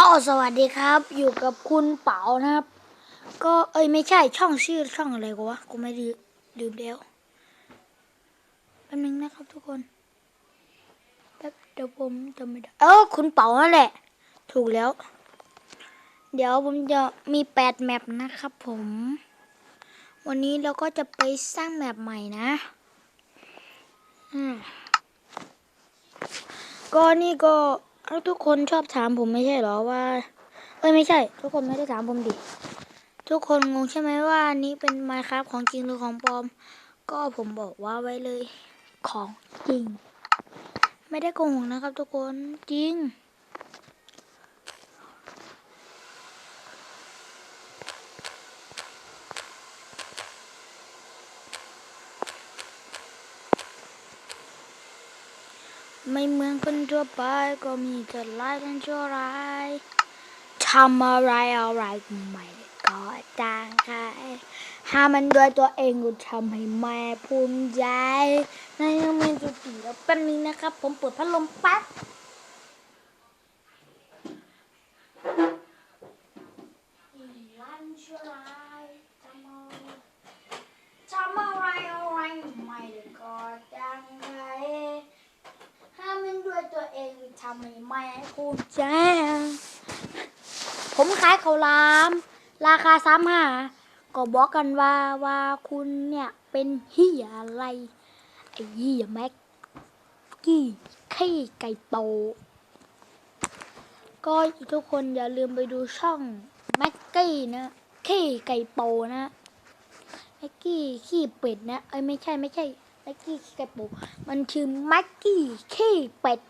ก็สวัสดีครับ อยู่กับคุณเป๋านะครับ ก็เอ้ยไม่ใช่ช่องชื่อช่องอะไรกูวะกูไม่ลืมลืมแล้วแป๊บนึงนะครับทุกคนแป๊บเดี๋ยวผมจำไม่ได้เออคุณเป๋านั่นแหละ ถูกแล้ว เดี๋ยวผมจะมีแปดแมปนะครับผม วันนี้เราก็จะไปสร้างแมปใหม่นะอืมก็นี่ก็ ทุกคนชอบถามผมไม่ใช่หรอว่าเอ้ยไม่ใช่ ทุกคนไม่ได้ถามผมดิ ทุกคนงงใช่ไหมว่านี้เป็นไมครับของจริงหรือของปลอม ก็ผมบอกว่าไว้เลยของจริง ไม่ได้โกหกนะครับทุกคนจริง ไม่เหมือนคนทั่วไปก็มีแต่ร้ายกันชั่วร้ายทำอะไรอะไรไม่ก็ต่างใครห้ามันด้วยตัวเองก็ทำให้แม่ภูมิใจในยังมีจุดสีแล้วแป๊บนึงนะครับ ผมเปิดพัดลมแป๊บร้ายชั่วร้ายทำอะไรทำอะไรอะไรไม่ได้ก็ต่างใคร ห้ามมันด้วยตัว เองทำให้แม่ภูมิใจผมขายข้าวหลาม ราคาสามห้าก็บอกกันว่าว่าคุณเนี่ยเป็นเฮียอะไร ไอ้เฮียแม็กกี้ขี้ไก่โต ก็ทุกคนอย่าลืมไปดูช่องแม็กกี้นะขี้ไก่โตนะแม็กกี้ขี้เป็ดนะ เอ้ยไม่ใช่ไม่ใช่แม็กกี้ขี้ไก่โปมันชื่อแม็กกี้ขี้เป็ด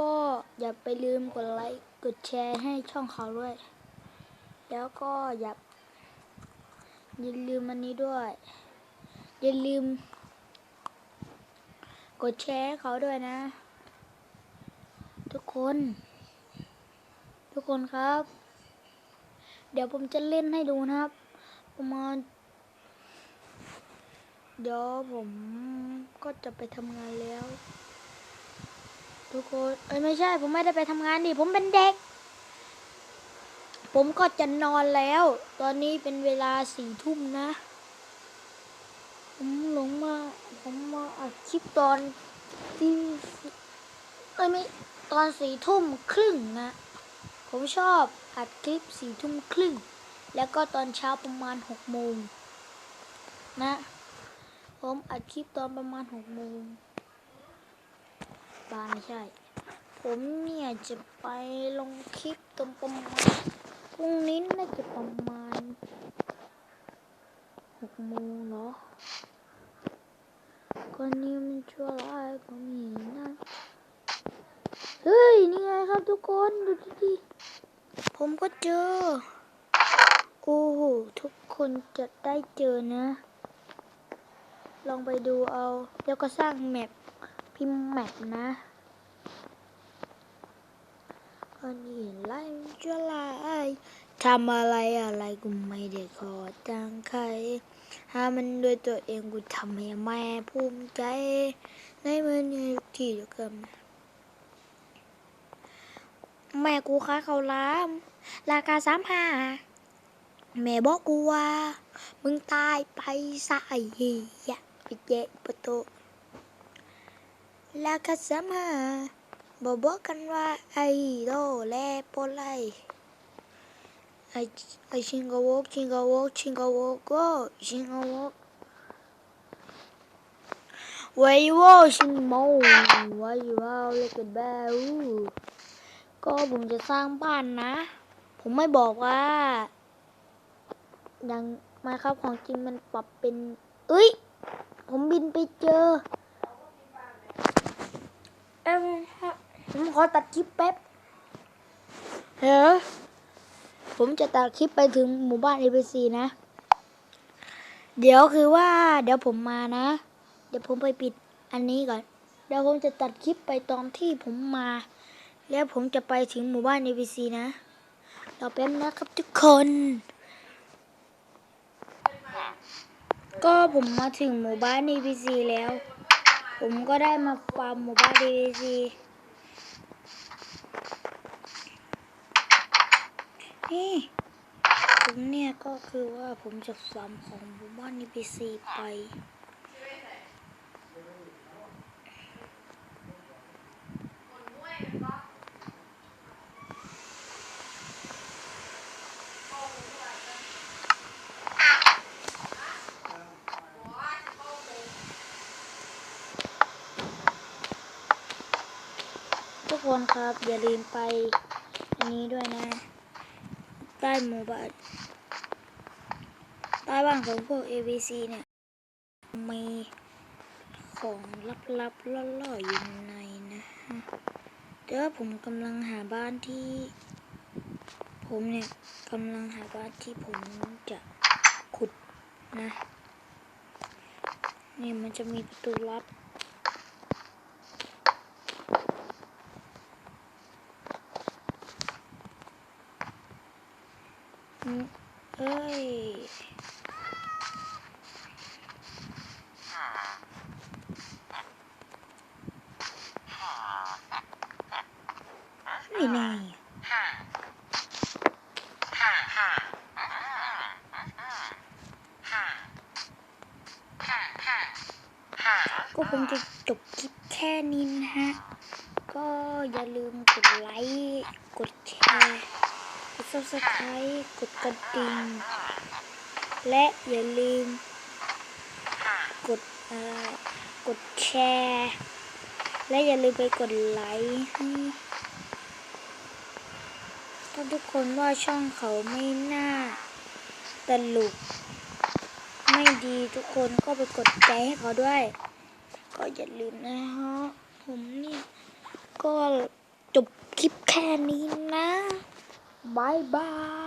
ก็อย่าไปลืมกดไลค์กดแชร์ให้ช่องเขาด้วย แล้วก็อย่าอย่าลืมอันนี้ด้วย อย่าลืม กดแชร์เขาด้วยนะ ทุกคน ทุกคนครับ เดี๋ยวผมจะเล่นให้ดูนะครับประมาณเดี๋ยวผมก็จะไปทำงานแล้ว ทุกคน เอ้ยไม่ใช่ ผมไม่ได้ไปทำงานดิผมเป็นเด็ก ผมก็จะนอนแล้ว ตอนนี้เป็นเวลาสี่ทุ่มนะ ผมหลงมา ผมมาอัดคลิปตอนที่เอ้ยไม่ตอนสี่ทุ่มครึ่งนะ ผมชอบอัดคลิปสี่ทุ่มครึ่ง แล้วก็ตอนเช้าประมาณหกโมงนะ ผมอัดคลิปตอนประมาณหกโมง บาไม่ใช่ ผมเนี่ยจะไปลงคลิปตอนประมาณพรุ่งนี้น่าจะประมาณหกโมงเนาะก็นี่มันชั่วร้ายก็มีนะเฮ้ย นี่ไงครับทุกคนดูดิผมก็เจอ โอ้โห ทุกคนจะได้เจอนะ ลองไปดูเอา แล้วก็สร้างแมป พิมพ์แมปนะอันนี้ไล่จะไล่ทำอะไรอะไรกูไม่ได้ขอตังใคร หามันด้วยตัวเองกูทำให้แม่ภูมิใจ ในเมื่อนี้ทุกทีเดียวกันแม่กูขายข้าวหลามราคาสามห้าแม่บอกกูว่า มึงตายไปซะไอ้เหี้ยไปเจ๊ประตู ราคาสามห้าบอกบอกกันว่าไอ้โดแลโปไลไอไอชิงกวกชิงกวกชิงกวกก็ชิงกวกไว้โวชิงโมไว้ว้าเล็กกันบ้าอู้ก็ผมจะสร้างบ้านนะ ผมไม่บอกว่ายังมาครับของจริงมันปรับเป็น เอ้ย ผมบินไปเจอ เอ็มผมขอตัดคลิปแป๊บเฮ้ยผมจะตัดคลิปไปถึงหมู่บ้าน ABC นะ เดี๋ยวคือว่า เดี๋ยวผมมานะ เดี๋ยวผมไปปิดอันนี้ก่อน เดี๋ยวผมจะตัดคลิปไปตอนที่ผมมา แล้วผมจะไปถึงหมู่บ้าน ABC นะรอแป๊บนะครับทุกคน ก็ผมมาถึงหมู่บ้าน ABC แล้ว ผมก็ได้มาฟาร์มหมู่บ้านดีซีนี่ผมเนี่ยก็คือว่าผมจะฟาร์มของหมู่บ้านดีซีไป คนครับ อย่าลืมไปอันนี้ด้วยนะ ใต้หมู่บ้านใต้บ้านของพวก ABC เนี่ย มีของลับๆล่อๆอยู่ในนะฮะแต่ว่าผมกำลังหาบ้านที่ ผมเนี่ยกำลังหาบ้านที่ผมจะขุดนะ นี่มันจะมีประตูลับ เอ้ยไม่แน่ก็คงจะจบคลิปแค่นี้นะฮะ ก็อย่าลืมกดไลค์ กดแชร์ กด subscribe กดกระดิ่ง และอย่าลืม กดเอ่อกดแชร์ และอย่าลืมไปกดไลค์ให้ถ้าทุกคนว่าช่องเขาไม่น่าตลกไม่ดีทุกคนก็ไปกดใจให้เขาด้วย ก็อย่าลืมนะฮะผมเนี่ยก็จบคลิปแค่นี้นะ บายบาย